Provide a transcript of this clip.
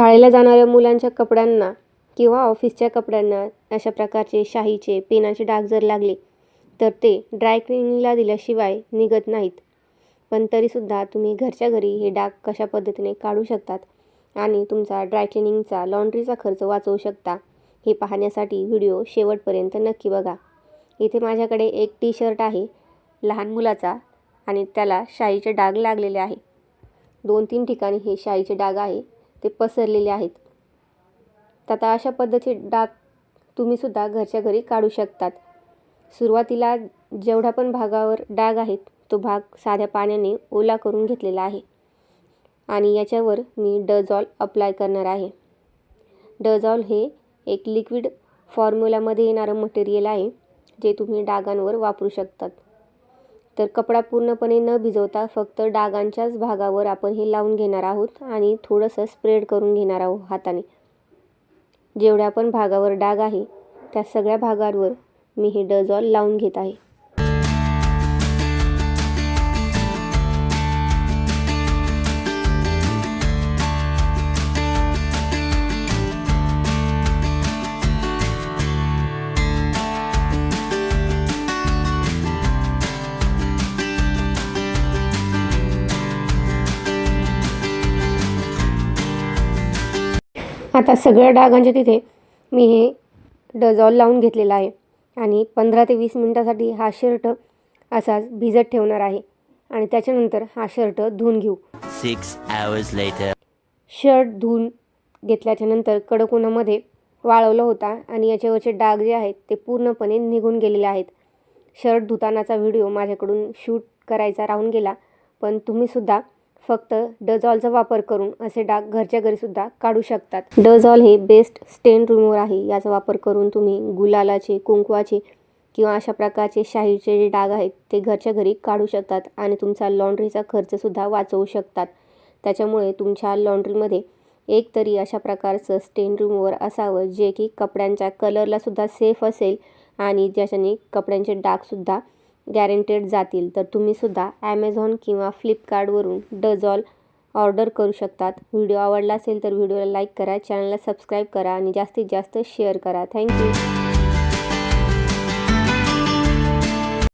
शाळेला जाणाऱ्या मुलांच्या कपड्यांना किंवा ऑफिसच्या कपड्यांना अशा प्रकारचे शाईचे पेनाचे डाग जर लागले तर ते ड्राय क्लिनिंगला दिल्याशिवाय निघत नाहीत. पण तरीसुद्धा तुम्ही घरच्या घरी हे डाग कशा पद्धतीने काढू शकतात आणि तुमचा ड्राय क्लिनिंगचा लॉन्ड्रीचा खर्च वाचवू शकता हे पाहण्यासाठी व्हिडिओ शेवटपर्यंत नक्की बघा. इथे माझ्याकडे एक टी शर्ट आहे लहान मुलाचा आणि त्याला शाईचे डाग लागलेले आहे. दोन तीन ठिकाणी हे शाईचे डाग आहे. ते पसरलेले आहेत. तर आता अशा पद्धतीचे डाग तुम्हीसुद्धा घरच्या घरी काढू शकतात. सुरुवातीला जेवढा पण भागावर डाग आहेत तो भाग साध्या पाण्याने ओला करून घेतलेला आहे. आणि याच्यावर मी डझॉल अप्लाय करणार आहे. डझॉल हे एक लिक्विड फॉर्म्युलामध्ये येणारं मटेरियल आहे जे तुम्ही डागांवर वापरू शकतात. तर कपडा पूर्णपणे न भिजवता फक्त डागांच्याच भागावर आपण हे लावून घेणार आहोत आणि थोडंसं स्प्रेड करून घेणार आहोत हाताने. जेवढ्या पण भागावर डाग आहे त्या सगळ्या भागांवर मी हे डझॉल लावून घेत आहे. आता सगळ्या डागांच्या तिथे मी हे डझॉल लावून घेतलेला आहे. आणि पंधरा ते वीस मिनटासाठी हा शर्ट असाच भिजत ठेवणार आहे. आणि त्याच्यानंतर हा शर्ट धुवून घेऊ. Six hours later. शर्ट धुवून घेतल्याच्या नंतर कडक उन्हामध्ये वाळवलं होता आणि याच्यावरचे डाग जे आहेत ते पूर्णपणे निघून गेलेले आहेत. शर्ट धुतानाचा व्हिडिओ माझ्याकडून शूट करायचा राहून गेला. पण तुम्हीसुद्धा फक्त डझॉलचा वापर करून असे डाग घरच्या घरीसुद्धा काढू शकतात. डझॉल हे बेस्ट स्टेन रिमूव्हर आहे. याचा वापर करून तुम्ही गुलालाचे कुंकवाचे किंवा अशा प्रकारचे शाहीचे जे डाग आहेत ते घरच्या घरी काढू शकतात आणि तुमचा लॉन्ड्रीचा खर्चसुद्धा वाचवू शकतात. त्याच्यामुळे तुमच्या लॉन्ड्रीमध्ये एक तरी अशा प्रकारचं स्टेन रिमूव्हर असावं जे की कपड्यांच्या कलरलासुद्धा सेफ असेल आणि ज्याच्याने कपड्यांचे डागसुद्धा गॅरंटेड जातील तर तुम्हीसुद्धा ॲमेझॉन किंवा फ्लिपकार्टवरून डझॉल ऑर्डर करू शकतात. व्हिडिओ आवडला असेल तर व्हिडिओला लाईक करा चॅनलला सबस्क्राईब करा आणि जास्तीत जास्त शेअर करा. थँक्यू.